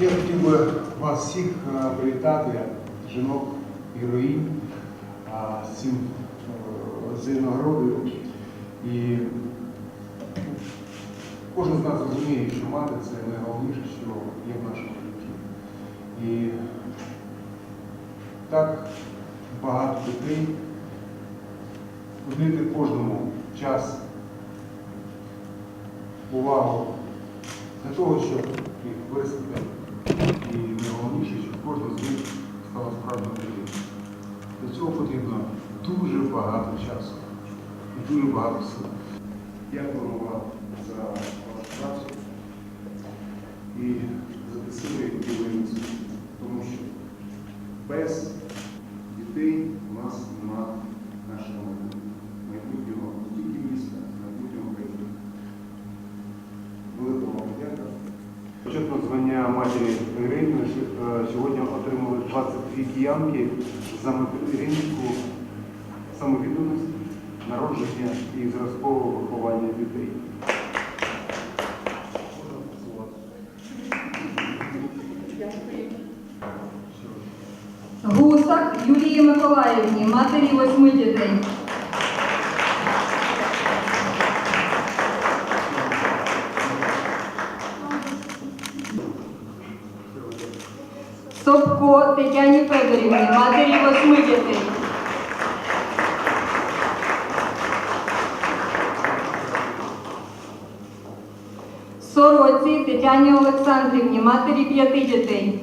Я хотів би вас всіх е, привітати, жінок, героїнь, з цим нагородою. І кожен з нас розуміє, що мати це найголовніше, що є в нашому житті. І так багато дітей, уділити кожному час, увагу для того, щоб їх виростити. І найголовніше, щоб кожна з них стала справжньою людиною. Для цього потрібно дуже багато часу і дуже багато сил. Дякуємо вам за вашу працю і за те сили, які ви. Тому що без дітей у нас нема нашого. Майбутнього звання матері Ірини е, сьогодні отримали 22 киянки за материнську самовідданість, народження і зразкове виховання дітей. Гусак Юлії Миколаївні, матері восьми дітей. Собко Тетяні Федорівні, матері восьми дітей. Сороці Тетяні Олександрівні, матері п'яти дітей.